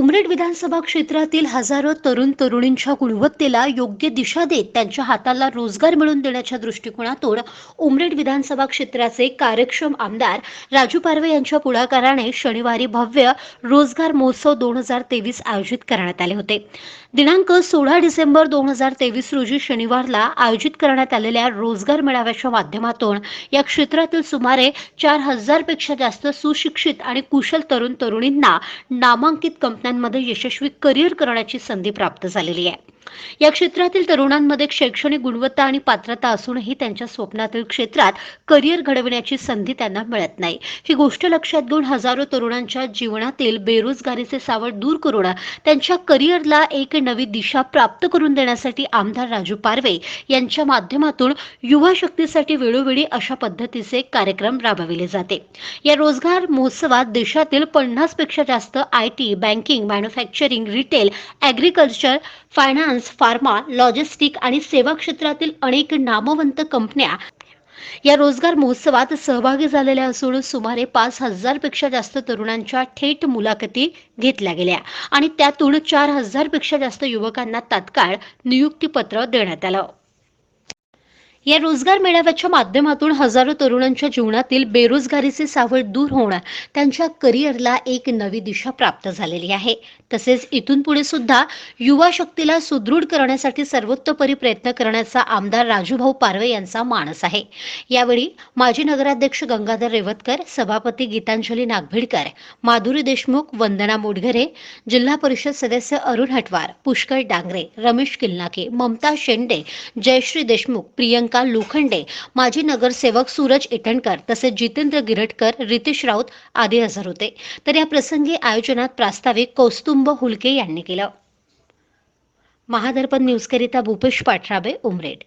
उमरेड विधानसभा क्षेत्रातील हजारो तरुण तरुणींच्या गुणवत्तेला योग्य दिशा देत त्यांच्या हाताला रोजगार मिळवून देण्याच्या दृष्टिकोनातून उमरेड विधानसभा क्षेत्राचे कार्यक्षम आमदार राजू पारवे यांच्या पुढाकाराने शनिवारी भव्य रोजगार महोत्सव दोन हजार तेवीस आयोजित करण्यात आले होते. दिनांक सोळा डिसेंबर दोन हजार तेवीस रोजी शनिवारला आयोजित करण्यात आलेल्या रोजगार मेळाव्याच्या माध्यमातून या क्षेत्रातील सुमारे चार हजारपेक्षा जास्त सुशिक्षित आणि कुशल तरुण तरुणींना नामांकित कंपन्यांमध्ये यशस्वी करिअर करण्याची संधी प्राप्त झालेली आहे. या क्षेत्रातील तरुणांमध्ये शैक्षणिक गुणवत्ता आणि पात्रता असूनही त्यांच्या स्वप्नातील क्षेत्रात करिअर घडविण्याची संधी त्यांना मिळत नाही. ही गोष्ट लक्षात घेऊन हजारो तरुणांच्या जीवनातील बेरोजगारीचे सावट दूर करून त्यांच्या करिअरला एक नवी दिशा प्राप्त करून देण्यासाठी आमदार राजू पारवे यांच्या माध्यमातून युवा शक्तीसाठी वेळोवेळी अशा पद्धतीचे कार्यक्रम राबविले जाते. या रोजगार महोत्सवात देशातील पन्नासपेक्षा जास्त I T banking manufacturing retail agriculture finance pharma logistic आणि सेवा क्षेत्रातील अनेक नामवंत कंपन्या या रोजगार महोत्सवात सहभागी झालेल्या असून सुमारे पाच हजारपेक्षा जास्त तरुणांच्या थेट मुलाखती घेतल्या गेल्या आणि त्यातून चार हजारपेक्षा जास्त युवकांना तात्काळ नियुक्तीपत्र देण्यात आलं. या रोजगार मेळाव्याच्या माध्यमातून हजारो तरुणांच्या जीवनातील बेरोजगारीचे सावळ दूर होणं त्यांच्या करिअरला एक नवी दिशा प्राप्त झालेली आहे. तसेच इथून पुढे सुद्धा युवा शक्तीला सुदृढ करण्यासाठी सर्वोत्तपरी प्रयत्न करण्याचा आमदार राजूभाऊ पारवे यांचा मानस आहे. यावेळी माजी नगराध्यक्ष गंगाधर रेवतकर सभापती गीतांजली नागभिडकर माधुरी देशमुख वंदना मोडघरे जिल्हा परिषद सदस्य अरुण हटवार पुष्कर डांगरे रमेश किल्लाके ममता शेंडे जयश्री देशमुख प्रियंका लोखंडे माजी नगरसेवक सूरज इटणकर तसेच जितेंद्र गिरटकर रितेश राऊत आदी हजर होते. तर या प्रसंगी आयोजनात प्रास्ताविक कौस्तुंभ हुलके यांनी केलं. महादर्पण न्यूजकरिता भूपेश पाठराबे उमरेड.